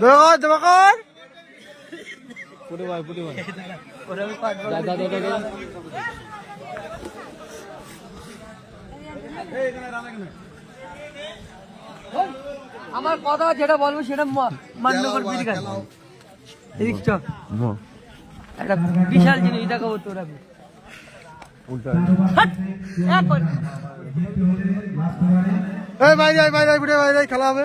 দেবাকর দেবাকর ভাই ভাই দাদা দাদা আমার কথা যেটা বলব সেটা মান্য করবি ঠিক আছে এদিক চ। একটা বিশাল জিনিস দেখাবো তোর। এই ভাই যাই ভাই যাই বুড়ে ভাই যাই খেলা হবে।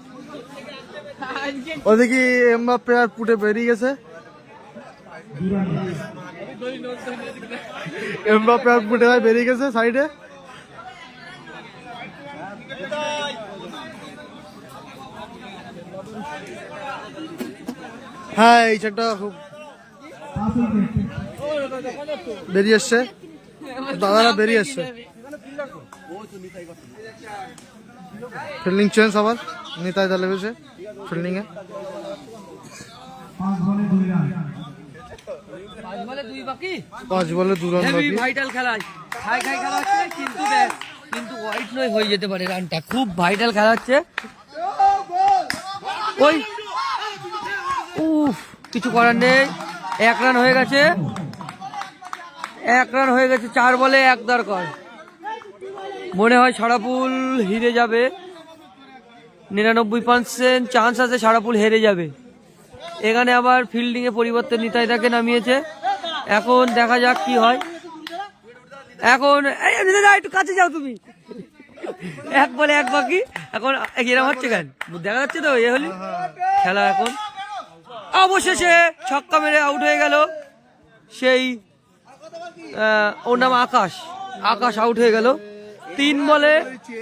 ওদিকে এমবাপ্পে আর পুটে বেরিয়ে গেছে। এমবাপ্পে আর পুটে ভাই বেরিয়ে গেছে সাইডে। হ্যাঁ এই চারটা খুব বেরিয়ে এসছে। দাদারা বেরিয়ে এসছে। ফিল্ডিং চেঞ্জ আবার, নিতাই দা লেগেছে ফিল্ডিং এ। পাঁচ বলে দুই বাকি পাঁচ বলে দু রান বাকি। ভাইটাল খেলা খাই খাই খেলা হচ্ছে কিন্তু কিন্তু হোয়াইট নয় হয়ে যেতে পারে রানটা খুব ভাইটাল খেলা হচ্ছে ওই, উফ, কিছু করার নেই। এক রান হয়ে গেছে। এক রান হয়ে গেছে, চার বলে এক দরকার মনে হয় সারাপুল হেরে যাবে। নিরানব্বই পার্সেন্ট চান্স আছে সারাপুল হেরে যাবে। এখানে আবার ফিল্ডিং এ পরিবর্তন নিতাইদাকে নামিয়েছে। এখন দেখা যাক কি হয়। এখন একটু কাছে যাও তুমি। এক বলে এক বাকি। এখন এরকম হচ্ছে কেন? দেখা যাচ্ছে তো, এ হলি। খেলা এখন। অবশেষে ছক্কা মেরে আউট হয়ে গেল। সেই ওর নাম আকাশ। আকাশ আউট হয়ে গেল। তিন বলে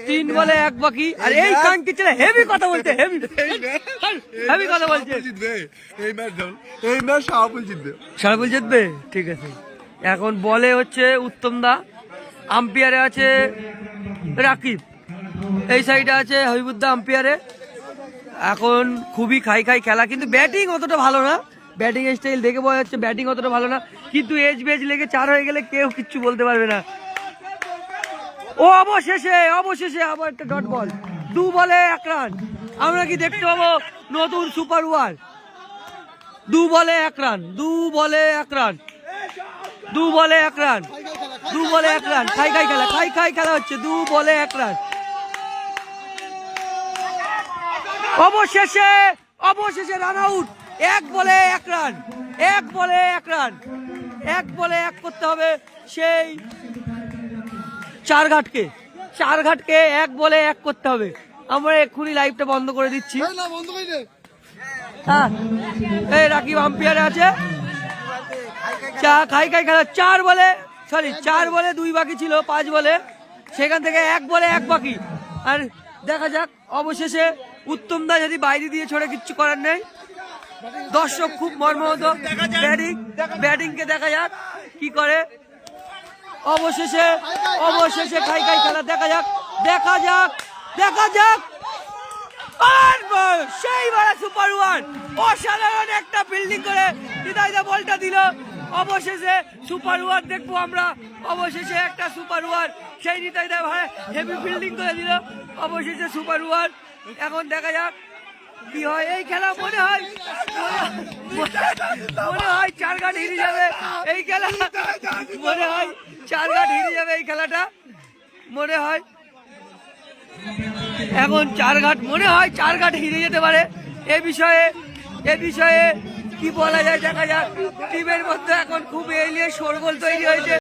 তিন বলে এক বাকি। আর এই কাঙ্কি ছেলে হেভি কথা বলছে হেভি হেভি কথা বলছে। জিতবে এই ম্যাচ এই ম্যাচ শাহপুল জিতবে। সারাপুল জিতবে? ঠিক আছে। এখন বলে হচ্ছে উত্তম দা আম্পিয়ারে আছে রাকিব। এই সাইডে আছে হবিবুদ্দা আম্পিয়ারে এখন খুবই খাই খাই খেলা কিন্তু ব্যাটিং অতটা ভালো না। ব্যাটিং স্টাইল দেখে বোঝা যাচ্ছে ব্যাটিং অতটা ভালো না। কিন্তু এজ বেজ লেগে চার হয়ে গেলে কেউ কিচ্ছু বলতে পারবে না। ও, অবশেষে অবশেষে আবার একটা ডট বল দু বলে এক রান আমরা কি দেখতে পাবো? নতুন সুপার ওয়ার দু বলে এক রান দু বলে এক রান দু বলে এক রান দু বলে এক রান খাই খাই খেলা, খাই খাই খেলা হচ্ছে। দু বলে এক রান অবশেষে অবশেষে রান আউট এক বলে এক রান এক বলে এক রান এক বলে এক করতে হবে। সেই চার ঘাটকে চার ঘাটকে এক বলে এক করতে হবে। আমরা এক্ষুনি লাইভটা বন্ধ করে দিচ্ছি। হ্যাঁ। এই রাকিব আম্পিয়ারে আছে। চা খাই খাই খেলা চার বলে সরি চার বলে দুই বাকি ছিল পাঁচ বলে। সেখান থেকে এক বলে এক বাকি। আর দেখা যাক অবশেষে উত্তম দা যদি বাইরে দিয়ে ছড়ে কিচ্ছু করার নেই। দর্শক খুব মর্মাহত। ব্যাটিং ব্যাটিং কে দেখা যাক কি করে। অবশেষে অবশেষে খাই খাই খেলা দেখা যাক দেখা যাক দেখা যাক। সেই বড় সুপার ওয়ান অসাধারণ একটা ফিল্ডিং করে হৃদয়দা বলটা দিল। অবশেষে সুপার ওয়ার দেখব আমরা। অবশেষে একটা সুপার ওয়ার সেই হৃদয়দা ভাই হেভি ফিল্ডিং করে দিল। অবশেষে সুপার ওয়ার এখন দেখা যাক। কি হয়? এই খেলা মনে হয় মনে হয় চার গাট হিরে যাবে। এই খেলা মনে হয় চার গাট হিরে যাবে এই খেলাটা। মনে হয় এখন চার ঘাট মনে হয় চার ঘাট হিরে যেতে পারে। এ বিষয়ে এ বিষয়ে কি বলা যায় দেখা যাক। টিমের মধ্যে এখন খুব এলিয়ে শোরগোল তৈরি হয়েছে।